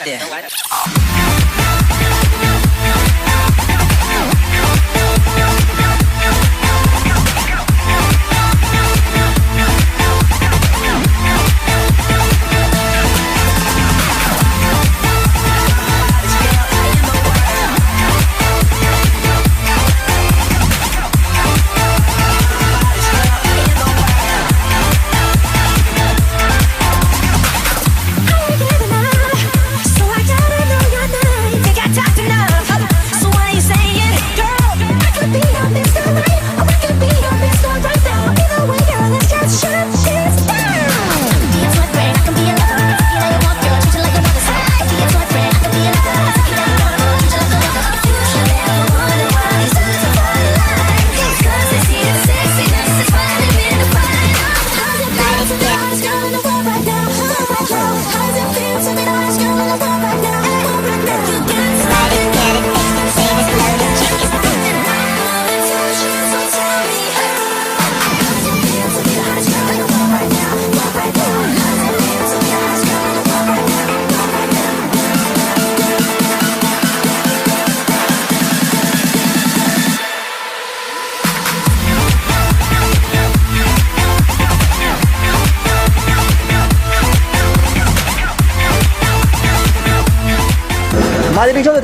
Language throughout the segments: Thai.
I did.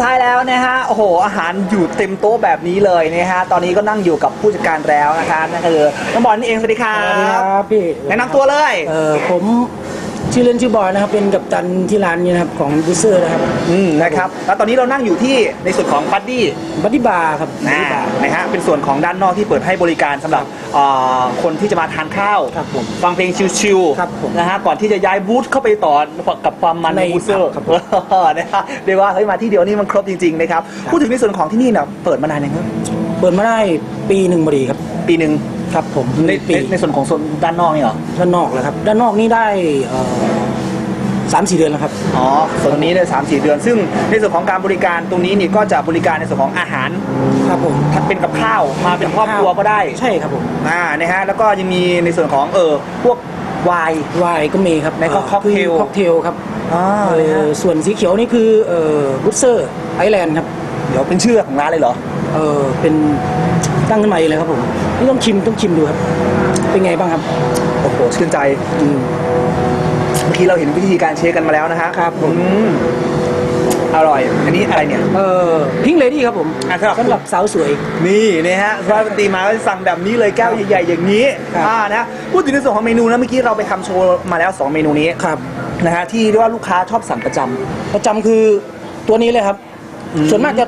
ท้ายแล้วนะฮะ โอ้โห อาหารอยู่เต็มโต๊ะแบบนี้เลยนะฮะ ตอนนี้ก็นั่งอยู่กับผู้จัดการแล้วนะคะนั่นก็คือน้องบอลนี่เอง สวัสดีครัสวัสดีครับบพี่แนะนำตัวเลย เออผม ชื่อเล่นชื่อบอยนะครับ เป็นกัปตันที่ร้านนี้นะครับของบูเซอร์นะครับอืมนะครับแล้วตอนนี้เรานั่งอยู่ที่ในส่วนของบัดดี้บัดดี้บาร์ครับบัดนะดี้บาร์นะฮะเป็นส่วนของด้านนอกที่เปิดให้บริการสำหรับเอ่อคนที่จะมาทานข้าวครับผมฟังเพลงชิลครับผมนะฮะก่อนที่จะย้ายบูธเข้าไปต่อกับความมันในในบูเซอร์ครับผม นะฮะเรียกว่าเฮ้ยมาที่เดียวนี่มันครบจริงๆนะครับพูดถึงในส่วนของที่นี่เนี่ยเปิดมานานยังครับ เปิดมาได้ปีหนึ่งพอดีครับ ปีหนึ่ง ครับผมในปีในในส่วนของโซนด้านนอกนี่เหรอด้านนอกแล้วครับด้านนอกนี่ได้เอ่อสามสี่เดือนแล้วครับ อ๋อส่วนตรงนี้เนี่ยสามสี่เดือน ซึ่งในส่วนของการบริการตรงนี้นี่ก็จะบริการในส่วนของอาหารครับผมเป็นกับข้าวมาเป็นครอบครัวก็ได้ใช่ครับผมอ่านะฮะแล้วก็ยังมีในส่วนของเออพวกไวน์ วายก็มีครับในก็อ่ค็อกเทล ค็อกเทลครับอ่าเอนะฮะอส่วนสีเขียวนี่คือเอ่อบูเซอร์ไอแลนด์ครับ เดี๋ยวเป็นชื่อของร้านเลยเหรอ เออเป็นตั้งขึ้นมาเองเลยครับผมนี่ต้องชิมต้องชิมดูครับ เป็นไงบ้างครับ โอ้โหชื่นใจอืมเมื่อกี้เราเห็นวิธีการเช็คกันมาแล้วนะฮะครับผม อืมอร่อย อันนี้อะไรเนี่ย เออพิงเลดี้ครับผมอะสำหรับ สำหรับสาวสวย นี่นะฮะร้านดนตรีมาก็จะสั่งแบบนี้เลยแก้วใหญ่ๆ อย่างนี้ครับ อ่านะฮะพูดถึงในส่วนของเมนูนะเมื่อกี้เราไปทำโชว์มาแล้ว 2 เมนูนี้ครับ นะฮะที่เรียกว่าลูกค้าชอบสั่งประจำ ประจำคือตัวนี้เลยครับอืมส่วนมากจะ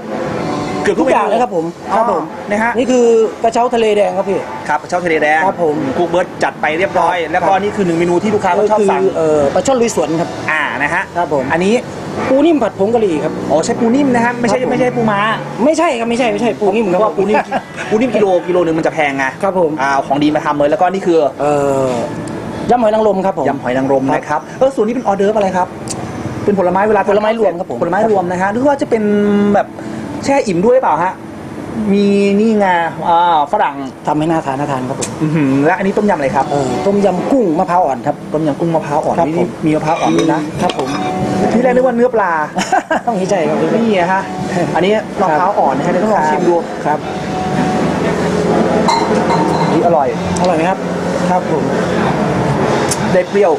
เกือบทุกอย่างเลยครับผมอ๋อครับผมนะฮะ นี่คือกระเช้าทะเลแดงครับพี่ ครับเช่าทะเลแดงครับผมคุกเบิร์ตจัดไปเรียบร้อย ครับแล้วก็นี่คือหนึ่งเมนูที่ลูกค้าก็เขาชอบคือสั่งเอ่อปลาช่อนลุยสวนครับ อ่านะฮะครับผม อันนี้ปูนิ่มผัดผงกะหรี่ครับ อ๋อใช้ปูนิ่มนะฮะไม่ใช่ครับผม ไม่ใช่ปูม้าไม่ใช่ครับไม่ใช่ไม่ใช่ปูนิ่มเพครับราะว่าปูนิ่มปูนิ่มกิโลกิโลนึงมันจะแพงไงครับผมอ่าเอาของดีมาทำเลยแล้วก็นี่คือเอ่อยำหอยนางรมครับผม ยำหอยนางรมครับนะครับเออส่วนนี้เป็นออเดอร์ฟอะไรครับ เป็นผลไม้เวลาผลไม้รวมครับผม ผลไม้รวมนะฮะหรือว่าจะเป็นแบบ แช่อิ่มด้วยหรือเปล่าฮะ มีนี่ไงอ่าฝรั่งทำให้น่าทานน่าทานครับผมอื้อหือและอันนี้ต้มยำอะไรครับ เอ่อต้มยำกุ้งมะพร้าวอ่อนครับ ต้มยำกุ้งมะพร้าวอ่อนครับนี่ผม มีมะพร้าวอ่อนด้วยนะครับผม ที่แรกนึกว่าเนื้อปลา ต้องให้ใจครับพี่ นี่อะฮะ อันนี้มะพร้าวอ่อนนะฮะเดี๋ยวต้องลองชิมดูครับนี่อร่อย อร่อยไหมครับ ครับผม ได้เปรี้ยว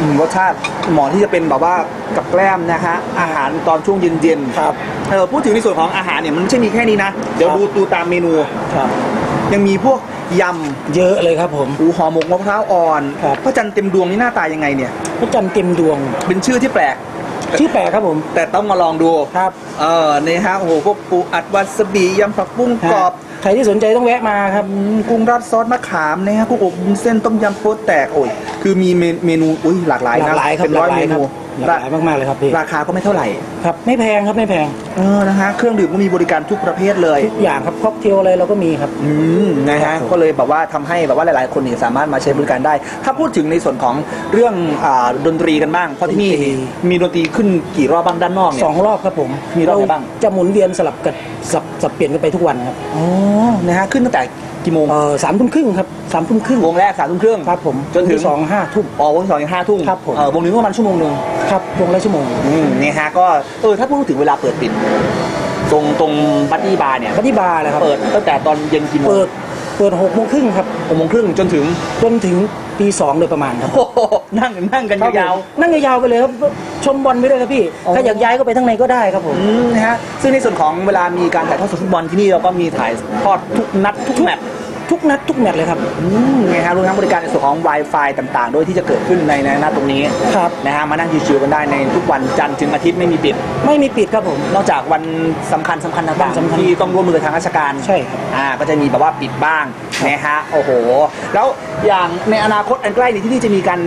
อืมรสชาติหมอที่จะเป็นแบบว่ากับแกล้มนะฮะ อาหารตอนช่วงเย็นๆครับ เออพูดถึงในส่วนของอาหารเนี่ยมันไม่ใช่มีแค่นี้นะ เดี๋ยวครับดูดูตามเมนู ครับยังมีพวกยเยอะเลยครับผมำหูห่อหมกมะพร้าวอ่อนครับพระจันทร์เต็มดวงนี่หน้าตายังไงเนี่ยพระจันทร์เต็มดวง เป็นชื่อที่แปลกชื่อแปลกครับผม แต่ต้องมาลองดูครับ เออเนี่ยฮะโอ้โหพวกปูอัดวาซาบิยำผักบุ้งกรอบใค รที่สนใจต้องแวะมาครับ อืมกุ้งราดซอสมะขามนะฮะกุ้งอบวุ้นเส้นต้มยำโป๊แตกโอ้ยคือมีเมเมนูอุ้ยหลากหลายหลานะกหลายครับเป็นร้อยหลากหลายเมนูครับหลากหลายมากๆเลยครับพี่ราคาก็ไม่เท่าไหร่ครับไม่แพงครับไม่แพงเออนะฮะเครื่องดื่มก็มีบริการทุกประเภทเลย ทุกอย่างครับค็อกเทลอะไรเราก็มีครับ อืมนะครัฮะบผมก็เลยแบบว่าทำให้แบบว่าหลายๆ คนเนี่ยสามารถมาใช้บริการได้ ถ้าพูดถึงในส่วนของเรื่องอาดนตรีกันบ้าง เพราะที่นี่ดนตรี มีดนตรีขึ้นกี่รอบบ้างด้านนอกเนี่ย สองรอบครับผมมีรอบไหนบ้างจะหมุนเวียนสลับกันสับสับเปลี่ยนกันไปทุกวันครับ อ๋อนะฮะขึ้นตั้งแต่กี่โมงเออสามทุ่มครึ่งครับสามทุ่มครึ่งวงแรกสามทุ่มครึ่งครับผมจนถึงสองห้าทุ่มอ๋อวงที่สองถึงห้าทุ่มครับผมเออวงหนึงก็ประมาณชั่วโมงหนึ่งครับวงละชั่วโมงอืมนี่ฮะก็เออถ้าพูดถึงเวลาเปิดปิดตรงตรงบัตตี้บาร์เนี่ยปฏิบาร์เลยครับเปิดตั้งแต่ตอนเย็นกี่โมงเปิดเปิดหกโมงครึ่งครับหกโมงครึ่งจนถึงจนถึง ตีสองโดยประมาณครับ โอ้โหนั่งนั่งกันครับผมยาว นั่งยาวๆไปเลยครับชมบอลไปด้วยครับพี่อ๋อ ถ้าอยากย้ายก็ไปทั้างในก็ได้ครับผม ๆอืมนะฮะซึ่งในส่วนของเวลามีการถ่ายทอดสดฟุตบอลที่นี่เราก็มีถ่ายทอดทุกนัดทุกแมตช์ ทุกนัดทุกแมตช์เลยครับ อืมนะฮะรวมทั้งบริการในส่วนของ Wi-Fi ต่างๆ ด้วยที่จะเกิดขึ้นในในหน้าตรงนี้ครับนะฮะมานั่งชิวๆกันได้ในทุกวันจันทร์ถึงอาทิตย์ไม่มีปิด ไม่มีปิดครับผม นอกจากวันสำคัญสำคัญต่างวันสำคัญๆที่ต้องร่วมมือกับทางราชการใช่ครับอ่าก็จะมีแบบว่าปิดบ้างนะฮะโอ้โห แล้วอย่างในอนาคตอันใกล้นี้ที่นี่จะมีการ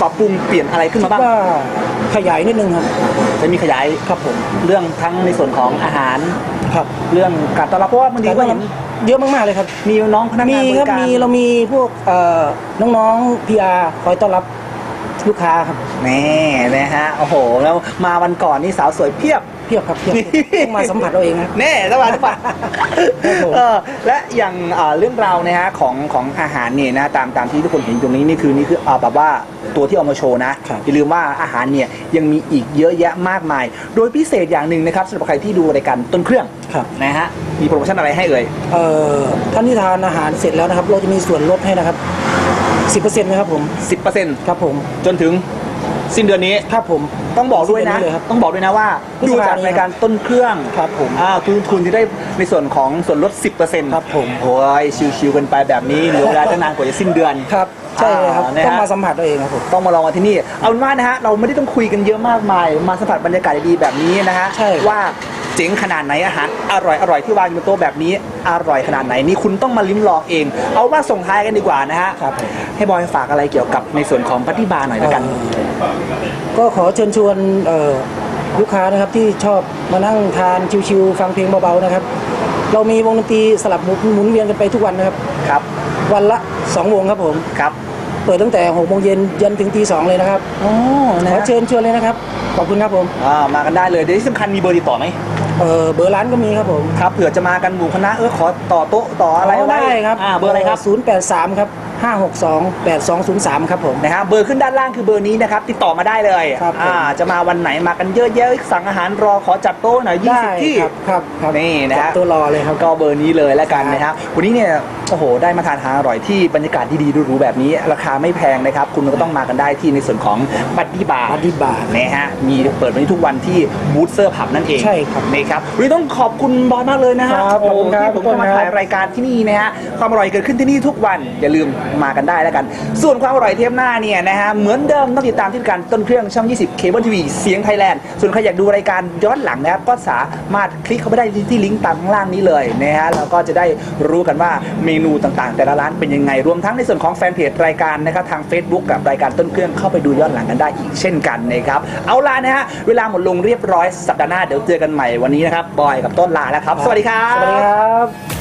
ปรับปรุงเปลี่ยนอะไรขึ้นมาบ้าง ว่าขยายนิดนึงครับ จะมีขยายครับผม เรื่องทั้งในส่วนของอาหาร ครับ เรื่องการต้อนรับเพราะว่าบางทีแต่ก็ก็เห็นเยอะมากๆเลยครับ มีน้องพนักมีงานบครับริการมีเรามีพวกเอ่อน้องๆ PR คอยต้อนรับ ลูกค้าครับแน่นะฮะโอ้โห แล้วมาวันก่อนนี่สาวสวยเพียบ เพียบครับเพียบต้องมาสัมผัสเอาเองนะแน่สวัสดีครับครับผมเออและอย่างเอ่อเรื่องราวนะฮะของของอาหารเนี่ยนะตามตามที่ทุกคนเห็นอยู่ตรงนี้นี่คือนี่คืออ่าแบบว่าตัวที่เอามาโชว์นะครับอย่าลืมว่าอาหารเนี่ยยังมีอีกเยอะแยะมากมาย โดยพิเศษอย่างหนึ่งนะครับสำหรับใครที่ดูรายการต้นเครื่องครับนะฮะมีโปรโมชั่นอะไรให้เอ่ยเอ่อท่านที่ทานอาหารเสร็จแล้วนะครับ เราจะมีส่วนลดให้นะครับ 10%นะครับผม 10%ครับผมจนถึงสิ้นเดือนนี้ ครับผม ต้องบอกด้วยนะ สิ้นเดือนนี้เลยครับต้องบอกด้วยนะว่าพฤษดูภาจากนี้รายการต้นเครื่องครับผมอ่าคุณคุณจะได้ในส่วนของส่วนลด 10%ครับผม โอ้ยชิวๆกันไปแบบนี้เหลือเวลาตั้งนานกว่าจะสิ้นเดือน ครับ ใช่เลยครับ อ่านะฮะ ต้องมาสัมผัสเอาเองครับผม ต้องมาลองกันที่นี่ เอาเป็นว่านะฮะ เราไม่ได้ต้องคุยกันเยอะมากมาย มาสัมผัสบรรยากาศดีๆแบบนี้นะฮะ ใช่ ว่า เจ๋งขนาดไหนอาหารอร่อยอร่อยที่วางอยู่บนโต๊ะแบบนี้อร่อยขนาดไหนนี่คุณต้องมาลิ้มลองเอง เอาว่าส่งท้ายกันดีกว่านะฮะครับผมให้บอยฝากอะไรเกี่ยวกับในส่วนของปฏิบาร์หน่อยแล้วกัน ก็ขอเชิญชวนเอ่อลูกค้านะครับที่ชอบมานั่งทานชิวๆฟังเพลงเบาๆนะครับ เรามีวงดนตรีสลับหมุนหมุนเวียนกันไปทุกวันนะครับครับ วันละ 2 วงครับผมครับเปิดตั้งแต่6โมงเย็นยันถึงตีสองเลยนะครับอ๋อนะขอฮะเชิญชวนเลยนะครับ ขอบคุณครับผม อ่า มากันได้เลย เดี๋ยวที่สำคัญมีเบอร์ติดต่อไหม เออเบอร์ร้านก็มีครับผมครับเผื่อจะมากันหมู่คณะเออขอต่อโต๊ะต่ออะไรไว้ได้ครับอ่าเบอร์อะไรครับ 083 ครับ 562 8203 ครับผมนะฮะเบอร์ขึ้นด้านล่างคือเบอร์นี้นะครับติดต่อมาได้เลยครับผมอ่าจะมาวันไหนมากันเยอะแยะสั่งอาหารรอขอจัดโต๊ะหน่อยยี่ได้สิบที่ครับครับครับนี่นะฮะจัดตัวรอเลยครับก็เบอร์นี้เลยแล้วกันนะครับวันนี้เนี่ย โอ้โห ได้มาทานอาหารอร่อยที่บรรยากาศดีๆหรูๆแบบนี้ ราคาไม่แพงนะครับ คุณก็ต้องมากันได้ที่ในส่วนของบัตตี้บาร์ Buddy Bar นะฮะมีเปิดวันนี้ทุกวันที่บูธเซอร์ผับนั่นเองใช่ครับนะครับวันนี้ต้องขอบคุณบอสมากเลยนะฮะครับขอบคุณครับที่ผมก็มาถ่ายรายการที่นี่นะฮะความอร่อยเกิดขึ้นที่นี่ทุกวันอย่าลืมมากันได้แล้วกัน ส่วนความอร่อยเทปหน้าเนี่ยนะฮะเหมือนเดิมต้องติดตามที่รายการต้นเครื่องช่อง 20เคเบิลทีวีเสียงไทยแลนด์ส่วนใครอยากดูรายการย้อนหลังนะครับก็สามารถคลิกเข้าไปได้ที่ลิงก์ตามข้างล่างนี้เลยนะฮะแล้วก็จะได้รู้กันว่าเมนูต่างๆ แต่ละร้านเป็นยังไง รวมทั้งในส่วนของแฟนเพจรายการนะครับทาง Facebook กับรายการต้นเครื่องเข้าไปดูย้อนหลังกันได้อีกเช่นกันนะครับเอาล่ะนะฮะเวลาหมดลงเรียบร้อยสัปดาห์หน้าเดี๋ยวเจอกันใหม่วันนี้นะครับบอยกับต้นลาแล้วครับ สวัสดีครับ สวัสดีครับ